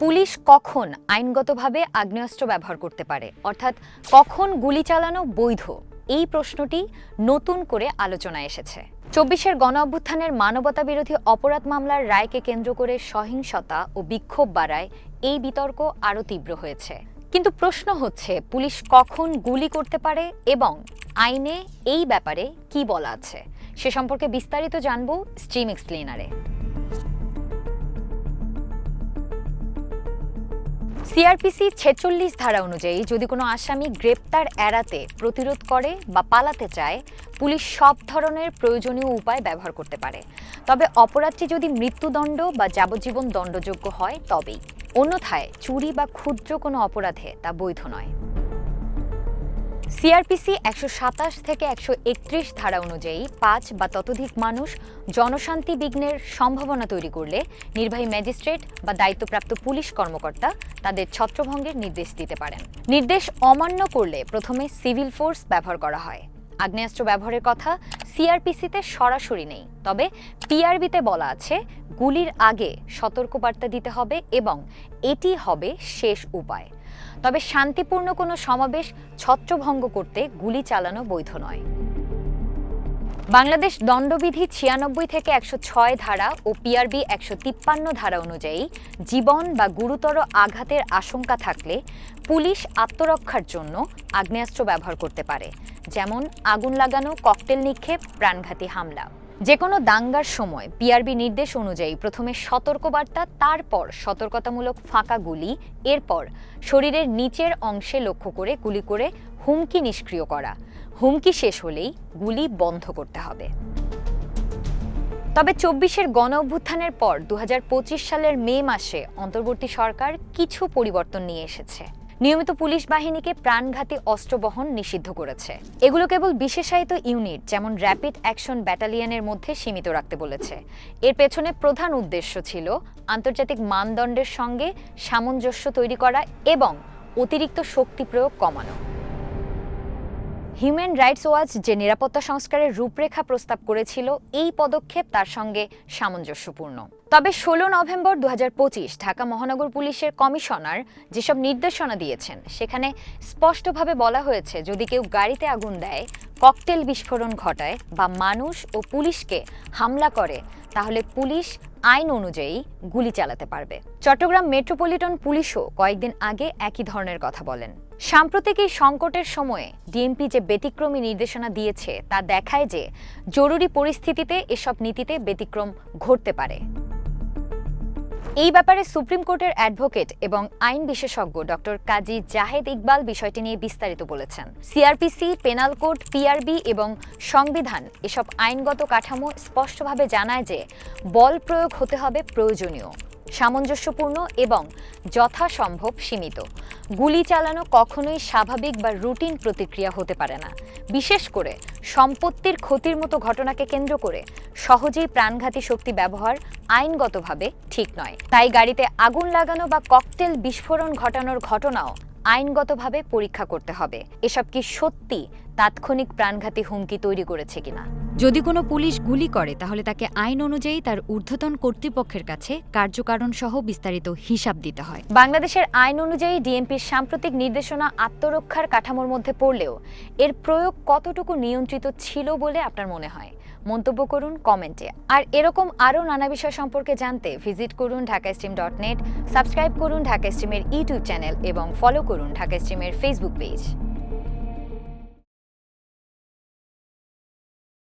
Police কখন আইনগতভাবে আগ্নেয়াস্ত্র ব্যবহার করতে পারে? অর্থাৎ কখন গুলি চালানো বৈধ? এই প্রশ্নটি নতুন করে আলোচনায় এসেছে। চব্বিশের গণ অভ্যুত্থানের মানবতা বিরোধী অপরাধ মামলার রায়কে কেন্দ্র করে সহিংসতা ও বিক্ষোভ বাড়ায় এই বিতর্ক আরও তীব্র হয়েছে। কিন্তু প্রশ্ন হচ্ছে, পুলিশ কখন গুলি করতে পারে এবং আইনে এই ব্যাপারে কি বলা আছে? সে সম্পর্কে বিস্তারিত জানব স্ট্রিম এক্সপ্লেনারে সিআরপিসি ছেচল্লিশ ধারা অনুযায়ী যদি কোনো আসামি গ্রেপ্তার এড়াতে প্রতিরোধ করে বা পালাতে চায়, পুলিশ সব ধরনের প্রয়োজনীয় উপায় ব্যবহার করতে পারে। তবে অপরাধটি যদি মৃত্যুদণ্ড বা যাবজ্জীবন দণ্ডযোগ্য হয়, তবেই। অন্যথায় চুরি বা ক্ষুদ্র কোনো অপরাধে তা বৈধ নয়। সিআরপিসি একশো সাতাশ থেকে একশো একত্রিশ ধারা অনুযায়ী পাঁচ বা ততোধিক মানুষ জনশান্তি বিঘ্নের সম্ভাবনা তৈরি করলে নির্বাহী ম্যাজিস্ট্রেট বা দায়িত্বপ্রাপ্ত পুলিশ কর্মকর্তা তাদের ছত্রভঙ্গের নির্দেশ দিতে পারেন। নির্দেশ অমান্য করলে প্রথমে সিভিল ফোর্স ব্যবহার করা হয়। আগ্নেয়াস্ত্র ব্যবহারের কথা সিআরপিসিতে সরাসরি নেই, তবে পিআরবিতে বলা আছে, গুলির আগে সতর্কবার্তা দিতে হবে এবং এটি হবে শেষ উপায়। তবে শান্তিপূর্ণ কোনো সমাবেশ ছত্রভঙ্গ করতে গুলি চালানো বৈধ নয়। বাংলাদেশ দণ্ডবিধি ছিয়ানব্বই থেকে একশো ছয় ধারা ও পিআরবি একশো তিপ্পান্ন ধারা অনুযায়ী জীবন বা গুরুতর আঘাতের আশঙ্কা থাকলে পুলিশ আত্মরক্ষার জন্য আগ্নেয়াস্ত্র ব্যবহার করতে পারে, যেমন আগুন লাগানো, ককটেল নিক্ষেপ, প্রাণঘাতী হামলা। যে কোনো দাঙ্গার সময় পিআরবি নির্দেশ অনুযায়ী প্রথমে সতর্কবার্তা, তারপর সতর্কতামূলক ফাঁকা গুলি, এরপর শরীরের নিচের অংশে লক্ষ্য করে গুলি করে হুমকি নিষ্ক্রিয় করা। হুমকি শেষ হলেই গুলি বন্ধ করতে হবে। তবে চব্বিশের গণ অভ্যুত্থানের পর দু হাজার পঁচিশ সালের মে মাসে অন্তর্বর্তী সরকার কিছু পরিবর্তন নিয়ে এসেছে। নিয়মিত পুলিশ বাহিনীকে প্রাণঘাতী অস্ত্র বহন নিষিদ্ধ করেছে। এগুলো কেবল বিশেষায়িত ইউনিট, যেমন র্যাপিড অ্যাকশন ব্যাটালিয়নের মধ্যে সীমিত রাখতে বলেছে। এর পেছনে প্রধান উদ্দেশ্য ছিল আন্তর্জাতিক মানদণ্ডের সঙ্গে সামঞ্জস্য তৈরি করা এবং অতিরিক্ত শক্তি প্রয়োগ কমানো। হিউম্যান রাইটস ওয়াচ যে নিরাপত্তা সংস্কারের রূপরেখা প্রস্তাব করেছিল, এই পদক্ষেপ তার সঙ্গে সামঞ্জস্যপূর্ণ। তবে ষোলো নভেম্বর দু পঁচিশ ঢাকা মহানগর পুলিশের কমিশনার যেসব নির্দেশনা দিয়েছেন, সেখানে স্পষ্টভাবে বলা হয়েছে, যদি কেউ গাড়িতে আগুন দেয়, ককটেল বিস্ফোরণ ঘটায় বা মানুষ ও পুলিশকে হামলা করে, তাহলে পুলিশ আইন অনুযায়ী গুলি চালাতে পারবে। চট্টগ্রাম মেট্রোপলিটন পুলিশও কয়েকদিন আগে একই ধরনের কথা বলেন। সাম্প্রতিক এই সংকটের সময়ে ডিএমপি যে ব্যতিক্রমী নির্দেশনা দিয়েছে, তা দেখায় যে জরুরি পরিস্থিতিতে এসব নীতিতে ব্যতিক্রম ঘটতে পারে। এই ব্যাপারে সুপ্রিম কোর্টের অ্যাডভোকেট এবং আইন বিশেষজ্ঞ ডক্টর কাজী জাহেদ ইকবাল বিষয়টি নিয়ে বিস্তারিত বলেছেন। সিআরপিসি পেনাল কোড পিআরবি এবং সংবিধান এসব আইনগত কাঠামো স্পষ্টভাবে জানায় যে বল প্রয়োগ হতে হবে প্রয়োজনীয়, সামঞ্জস্যপূর্ণ এবং যথাসম্ভব সীমিত। গুলি চালানো কখনোই স্বাভাবিক বা রুটিন প্রতিক্রিয়া হতে পারে না। বিশেষ করে সম্পত্তির ক্ষতির মতো ঘটনাকে কেন্দ্র করে সহজেই প্রাণঘাতী শক্তি ব্যবহার আইনগতভাবে ঠিক নয়। তাই গাড়িতে আগুন লাগানো বা ককটেল বিস্ফোরণ ঘটানোর ঘটনাও আইনগতভাবে পরীক্ষা করতে হবে। এসব কি সত্যি তাৎক্ষণিক প্রাণঘাতী হুমকি তৈরি করেছে কিনা। যদি কোনো পুলিশ গুলি করে, তাহলে তাকে আইন অনুযায়ী তার ঊর্ধ্বতন কর্তৃপক্ষের কাছে কার্যকারণ সহ বিস্তারিত হিসাব দিতে হয়। বাংলাদেশের আইন অনুযায়ী ডিএমপির সাম্প্রতিক নির্দেশনা আত্মরক্ষার কাঠামোর মধ্যে পড়লেও, এর প্রয়োগ কতটুকু নিয়ন্ত্রিত ছিল বলে আপনার মনে হয়? মন্তব্য করুন কমেন্টে। আর এরকম আরও নানা বিষয় সম্পর্কে জানতে ভিজিট করুন Dhaka stream dot net, subscribe করুন ঢাকা স্ট্রিমের ইউটিউব চ্যানেল এবং ফলো করুন ঢাকা স্ট্রিমের ফেসবুক পেজ।